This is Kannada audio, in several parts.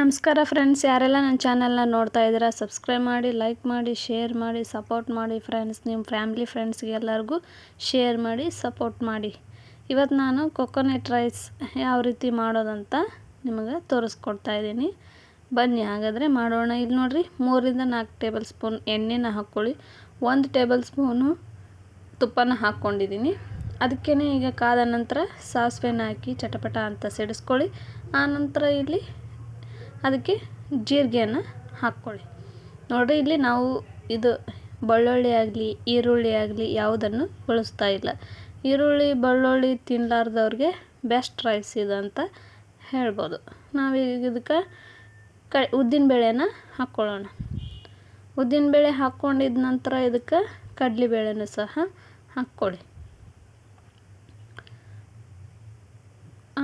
ನಮಸ್ಕಾರ ಫ್ರೆಂಡ್ಸ್ ಯಾರೆಲ್ಲ ನನ್ನ ಚಾನಲ್ನ ನೋಡ್ತಾ ಇದ್ದೀರಾ ಸಬ್ಸ್ಕ್ರೈಬ್ ಮಾಡಿ ಲೈಕ್ ಮಾಡಿ ಶೇರ್ ಮಾಡಿ ಸಪೋರ್ಟ್ ಮಾಡಿ ಫ್ರೆಂಡ್ಸ್ ನಿಮ್ಮ ಫ್ಯಾಮ್ಲಿ ಫ್ರೆಂಡ್ಸ್ಗೆ ಎಲ್ಲರಿಗೂ ಶೇರ್ ಮಾಡಿ ಸಪೋರ್ಟ್ ಮಾಡಿ. ಇವತ್ತು ನಾನು ಕೊಕೊನೆಟ್ ರೈಸ್ ಯಾವ ರೀತಿ ಮಾಡೋದಂತ ನಿಮಗೆ ತೋರಿಸ್ಕೊಡ್ತಾ ಇದ್ದೀನಿ. ಬನ್ನಿ, ಹಾಗಾದರೆ ಮಾಡೋಣ. ಇಲ್ಲಿ ನೋಡಿರಿ, ಮೂರಿಂದ ನಾಲ್ಕು ಟೇಬಲ್ ಸ್ಪೂನ್ ಎಣ್ಣೆನ ಹಾಕ್ಕೊಳ್ಳಿ. ಒಂದು ಟೇಬಲ್ ಸ್ಪೂನು ತುಪ್ಪನ ಹಾಕ್ಕೊಂಡಿದ್ದೀನಿ. ಅದಕ್ಕೇ ಈಗ ಕಾದ ನಂತರ ಸಾಸಿವೆನ ಹಾಕಿ ಚಟಪಟ ಅಂತ ಸಿಡಿಸ್ಕೊಳ್ಳಿ. ಆನಂತರ ಇಲ್ಲಿ ಜೀರಿಗೆಯನ್ನು ಹಾಕ್ಕೊಳ್ಳಿ. ನೋಡಿ ಇಲ್ಲಿ ನಾವು ಇದು ಬೆಳ್ಳುಳ್ಳಿ ಆಗಲಿ, ಈರುಳ್ಳಿ ಆಗಲಿ ಯಾವುದನ್ನು ಬಳಸ್ತಾ ಇಲ್ಲ. ಈರುಳ್ಳಿ, ಬೆಳ್ಳುಳ್ಳಿ ತಿನ್ನಲಾರ್ದವ್ರಿಗೆ ಬೆಸ್ಟ್ ರೈಸ್ ಇದು ಅಂತ ಹೇಳ್ಬೋದು. ನಾವೀಗ ಇದಕ್ಕೆ ಕ ಉದ್ದಿನಬೇಳೆನ ಹಾಕ್ಕೊಳ್ಳೋಣ. ಉದ್ದಿನಬೇಳೆ ಹಾಕ್ಕೊಂಡಿದ್ದ ನಂತರ ಇದಕ್ಕೆ ಕಡಲೆಬೇಳೆನೂ ಸಹ ಹಾಕ್ಕೊಳ್ಳಿ.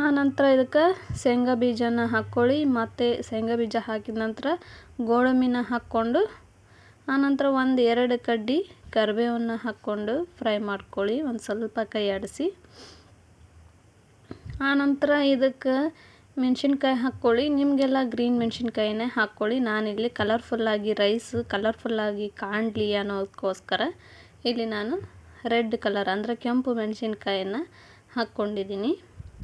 ಆ ನಂತರ ಇದಕ್ಕೆ ಶೇಂಗಾ ಬೀಜನ ಹಾಕ್ಕೊಳ್ಳಿ, ಮತ್ತು ಶೇಂಗಾ ಬೀಜ ಹಾಕಿದ ನಂತರ ಗೋಡಂಬಿನ ಹಾಕ್ಕೊಂಡು ಆನಂತರ ಒಂದು ಎರಡು ಕಡ್ಡಿ ಕರಿಬೇವನ್ನು ಹಾಕ್ಕೊಂಡು ಫ್ರೈ ಮಾಡ್ಕೊಳ್ಳಿ, ಒಂದು ಸ್ವಲ್ಪ ಕೈ ಆಡಿಸಿ. ಆನಂತರ ಇದಕ್ಕೆ ಮೆಣಸಿನ್ಕಾಯಿ ಹಾಕ್ಕೊಳ್ಳಿ, ನಿಮಗೆಲ್ಲ ಗ್ರೀನ್ ಮೆಣಸಿನ್ಕಾಯಿನೇ ಹಾಕ್ಕೊಳ್ಳಿ. ನಾನಿಲ್ಲಿ ಕಲರ್ಫುಲ್ಲಾಗಿ ರೈಸ್ ಕಲರ್ಫುಲ್ಲಾಗಿ ಕಾಣಲಿ ಅನ್ನೋದಕ್ಕೋಸ್ಕರ ಇಲ್ಲಿ ನಾನು ರೆಡ್ ಕಲರ್ ಅಂದರೆ ಕೆಂಪು ಮೆಣಸಿನ್ಕಾಯನ್ನು ಹಾಕ್ಕೊಂಡಿದ್ದೀನಿ.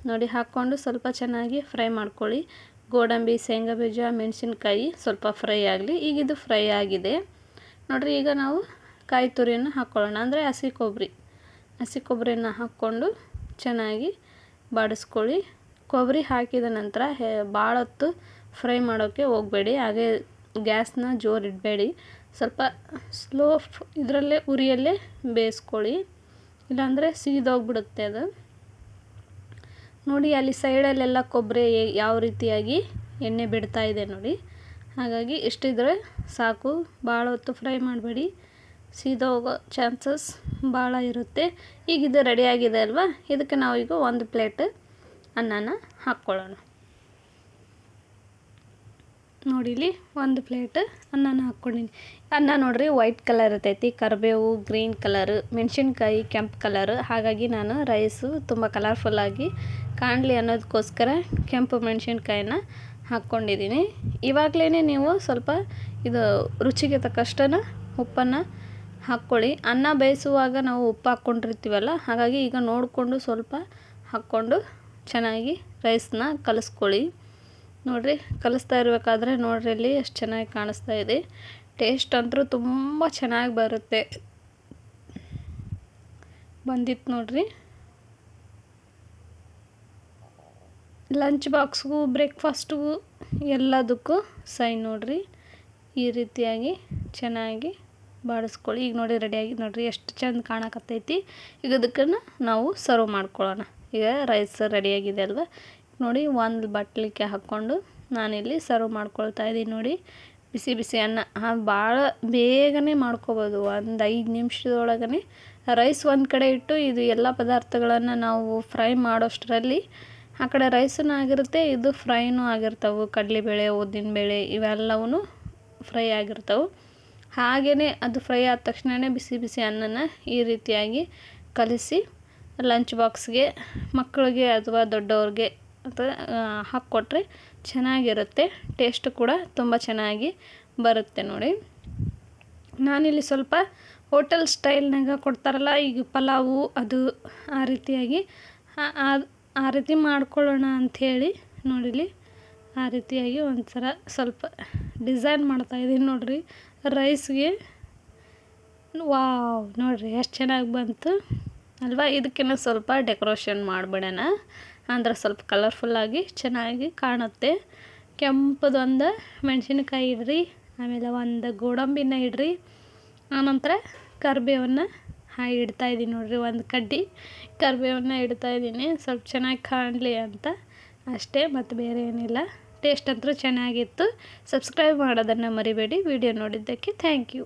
ನೋಡಿ ಹಾಕ್ಕೊಂಡು ಸ್ವಲ್ಪ ಚೆನ್ನಾಗಿ ಫ್ರೈ ಮಾಡ್ಕೊಳ್ಳಿ. ಗೋಡಂಬಿ, ಶೇಂಗಾ ಬೀಜ, ಮೆಣಸಿನ್ಕಾಯಿ ಸ್ವಲ್ಪ ಫ್ರೈ ಆಗಲಿ. ಈಗ ಇದು ಫ್ರೈ ಆಗಿದೆ. ನೋಡಿರಿ, ಈಗ ನಾವು ಕಾಯಿ ತುರಿಯನ್ನು ಹಾಕ್ಕೊಳ್ಳೋಣ ಅಂದರೆ ಹಸಿ ಕೊಬ್ಬರಿ. ಹಸಿ ಕೊಬ್ಬರಿಯನ್ನು ಹಾಕ್ಕೊಂಡು ಚೆನ್ನಾಗಿ ಬಾಡಿಸ್ಕೊಳ್ಳಿ. ಕೊಬ್ಬರಿ ಹಾಕಿದ ನಂತರ ಹೇ, ಭಾಳ ಹೊತ್ತು ಫ್ರೈ ಮಾಡೋಕ್ಕೆ ಹೋಗಬೇಡಿ. ಹಾಗೆ ಗ್ಯಾಸ್ನ ಜೋರು ಇಡಬೇಡಿ. ಸ್ವಲ್ಪ ಸ್ಲೋ ಇದರಲ್ಲೇ, ಉರಿಯಲ್ಲೇ ಬೇಯಿಸ್ಕೊಳ್ಳಿ. ಇಲ್ಲಾಂದರೆ ಸೀದೋಗ್ಬಿಡುತ್ತೆ ಅದು. ನೋಡಿ ಅಲ್ಲಿ ಸೈಡಲ್ಲೆಲ್ಲ ಕೊಬ್ಬರಿ ಯಾವ ರೀತಿಯಾಗಿ ಎಣ್ಣೆ ಬಿಡ್ತಾ ಇದೆ ನೋಡಿ. ಹಾಗಾಗಿ ಇಷ್ಟಿದ್ರೆ ಸಾಕು. ಭಾಳ ಹೊತ್ತು ಫ್ರೈ ಮಾಡಬೇಡಿ. ಸೀದಾ ಹೋಗೋ ಚಾನ್ಸಸ್ ಭಾಳ ಇರುತ್ತೆ. ಈಗ ಇದು ರೆಡಿಯಾಗಿದೆ ಅಲ್ವಾ? ಇದಕ್ಕೆ ನಾವು ಈಗ ಒಂದು ಪ್ಲೇಟ್ ಅನ್ನನ ಹಾಕ್ಕೊಳ್ಳೋಣ. ನೋಡಿ ಇಲ್ಲಿ ಒಂದು ಪ್ಲೇಟ್ ಅನ್ನನ ಹಾಕ್ಕೊಂಡಿನಿ. ಅನ್ನ ನೋಡಿರಿ ವೈಟ್ ಕಲರ್ ಇರ್ತೈತಿ, ಕರಿಬೇವು ಗ್ರೀನ್ ಕಲರ್ ಮೆಣಸಿನ್ಕಾಯಿ, ಕೆಂಪು ಕಲರ್ ಹಾಗಾಗಿ ನಾನು ರೈಸು ತುಂಬ ಕಲರ್ಫುಲ್ಲಾಗಿ ಕಾಣಲಿ ಅನ್ನೋದಕ್ಕೋಸ್ಕರ ಕೆಂಪು ಮೆಣಸಿನ್ಕಾಯಿನ ಹಾಕ್ಕೊಂಡಿದ್ದೀನಿ ಇವಾಗಲೇ ನೀವು ಸ್ವಲ್ಪ ಇದು ರುಚಿಗೆ ತಕ್ಕಷ್ಟನ ಉಪ್ಪನ್ನು ಹಾಕ್ಕೊಳ್ಳಿ. ಅನ್ನ ಬೇಯಿಸುವಾಗ ನಾವು ಉಪ್ಪು ಹಾಕ್ಕೊಂಡಿರ್ತೀವಲ್ಲ, ಹಾಗಾಗಿ ಈಗ ನೋಡಿಕೊಂಡು ಸ್ವಲ್ಪ ಹಾಕ್ಕೊಂಡು ಚೆನ್ನಾಗಿ ರೈಸ್ನ ಕಲಿಸ್ಕೊಳ್ಳಿ. ನೋಡಿರಿ, ಕಲಿಸ್ತಾ ಇರಬೇಕಾದ್ರೆ ನೋಡ್ರಿ ಇಲ್ಲಿ ಎಷ್ಟು ಚೆನ್ನಾಗಿ ಕಾಣಿಸ್ತಾ ಇದೆ. ಟೇಸ್ಟ್ ಅಂತೂ ತುಂಬ ಚೆನ್ನಾಗಿ ಬರುತ್ತೆ. ಬಂದಿತ್ತು ನೋಡ್ರಿ. ಲಂಚ್ ಬಾಕ್ಸ್ಗೂ ಬ್ರೇಕ್ಫಾಸ್ಟ್ಗೂ ಎಲ್ಲದಕ್ಕೂ ಸೈನ್ ನೋಡ್ರಿ. ಈ ರೀತಿಯಾಗಿ ಚೆನ್ನಾಗಿ ಬಾಡಿಸ್ಕೊಳ್ಳಿ. ಈಗ ನೋಡಿ ರೆಡಿಯಾಗಿ ನೋಡ್ರಿ, ಎಷ್ಟು ಚೆಂದ ಕಾಣಕತ್ತೈತಿ. ಈಗ ಅದಕ್ಕನ್ನು ನಾವು ಸರ್ವ್ ಮಾಡ್ಕೊಳ್ಳೋಣ. ಈಗ ರೈಸ್ ರೆಡಿಯಾಗಿದೆ ಅಲ್ವ? ನೋಡಿ ಒಂದು ಬಟ್ಲಿಕ್ಕೆ ಹಾಕ್ಕೊಂಡು ನಾನಿಲ್ಲಿ ಸರ್ವ್ ಮಾಡ್ಕೊಳ್ತಾ ಇದ್ದೀನಿ ನೋಡಿ. ಬಿಸಿ ಬಿಸಿ ಅನ್ನ. ಭಾಳ ಬೇಗನೆ ಮಾಡ್ಕೋಬೋದು. ಒಂದು ಐದು ನಿಮಿಷದೊಳಗನೆ ರೈಸ್ ಒಂದು ಕಡೆ ಇಟ್ಟು ಇದು ಎಲ್ಲ ಪದಾರ್ಥಗಳನ್ನು ನಾವು ಫ್ರೈ ಮಾಡೋಷ್ಟರಲ್ಲಿ ಆ ಕಡೆ ರೈಸೂ ಆಗಿರುತ್ತೆ, ಇದು ಫ್ರೈನೂ ಆಗಿರ್ತವೆ. ಕಡಲೆಬೇಳೆ, ಉದ್ದಿನಬೇಳೆ ಇವೆಲ್ಲವೂ ಫ್ರೈ ಆಗಿರ್ತವೆ. ಹಾಗೆಯೇ ಅದು ಫ್ರೈ ಆದ ತಕ್ಷಣವೇ ಬಿಸಿ ಬಿಸಿ ಅನ್ನನ ಈ ರೀತಿಯಾಗಿ ಕಲಿಸಿ ಲಂಚ್ ಬಾಕ್ಸ್ಗೆ ಮಕ್ಕಳಿಗೆ ಅಥವಾ ದೊಡ್ಡವ್ರಿಗೆ ಹಾಕ್ಕೊಟ್ರೆ ಚೆನ್ನಾಗಿರುತ್ತೆ. ಟೇಸ್ಟ್ ಕೂಡ ತುಂಬ ಚೆನ್ನಾಗಿ ಬರುತ್ತೆ ನೋಡಿ. ನಾನಿಲ್ಲಿ ಸ್ವಲ್ಪ ಹೋಟೆಲ್ ಸ್ಟೈಲ್ನಾಗ ಕೊಡ್ತಾರಲ್ಲ, ಈಗ ಪಲಾವು ಅದು ಆ ರೀತಿಯಾಗಿ, ಆ ರೀತಿ ಮಾಡ್ಕೊಳ್ಳೋಣ ಅಂಥೇಳಿ ನೋಡಿಲಿ ಆ ರೀತಿಯಾಗಿ ಒಂಥರ ಸ್ವಲ್ಪ ಡಿಸೈನ್ ಮಾಡ್ತಾಯಿದ್ದೀನಿ ನೋಡಿರಿ. ರೈಸ್ಗೆ ವಾವ್ ನೋಡಿರಿ ಎಷ್ಟು ಚೆನ್ನಾಗಿ ಬಂತು. ಅಲ್ವಾ? ಇದಕ್ಕಿನ್ನ ಸ್ವಲ್ಪ ಡೆಕೋರೇಷನ್ ಮಾಡಿಬಿಡೋಣ. ಅಂದ್ರೆ ಸ್ವಲ್ಪ ಕಲರ್ಫುಲ್ಲಾಗಿ ಚೆನ್ನಾಗಿ ಕಾಣುತ್ತೆ. ಕೆಂಪದೊಂದು ಮೆಣಸಿನ್ಕಾಯಿ ಇಡ್ರಿ, ಆಮೇಲೆ ಒಂದು ಗೋಡಂಬಿನ ಇಡ್ರಿ. ಆನಂತರ ಕರಿಬೇವನ್ನು ಇಡ್ತಾ ಇದ್ದೀನಿ ನೋಡಿರಿ, ಒಂದು ಕಡ್ಡಿ ಕರಿಬೇವನ್ನು ಇಡ್ತಾ ಇದ್ದೀನಿ ಸ್ವಲ್ಪ ಚೆನ್ನಾಗಿ ಕಾಣಲಿ ಅಂತ ಅಷ್ಟೇ, ಮತ್ತು ಬೇರೆ ಏನಿಲ್ಲ. ಟೇಸ್ಟ್ ಅಂತೂ ಚೆನ್ನಾಗಿತ್ತು. ಸಬ್ಸ್ಕ್ರೈಬ್ ಮಾಡೋದನ್ನು ಮರಿಬೇಡಿ. ವಿಡಿಯೋ ನೋಡಿದ್ದಕ್ಕೆ ಥ್ಯಾಂಕ್ ಯು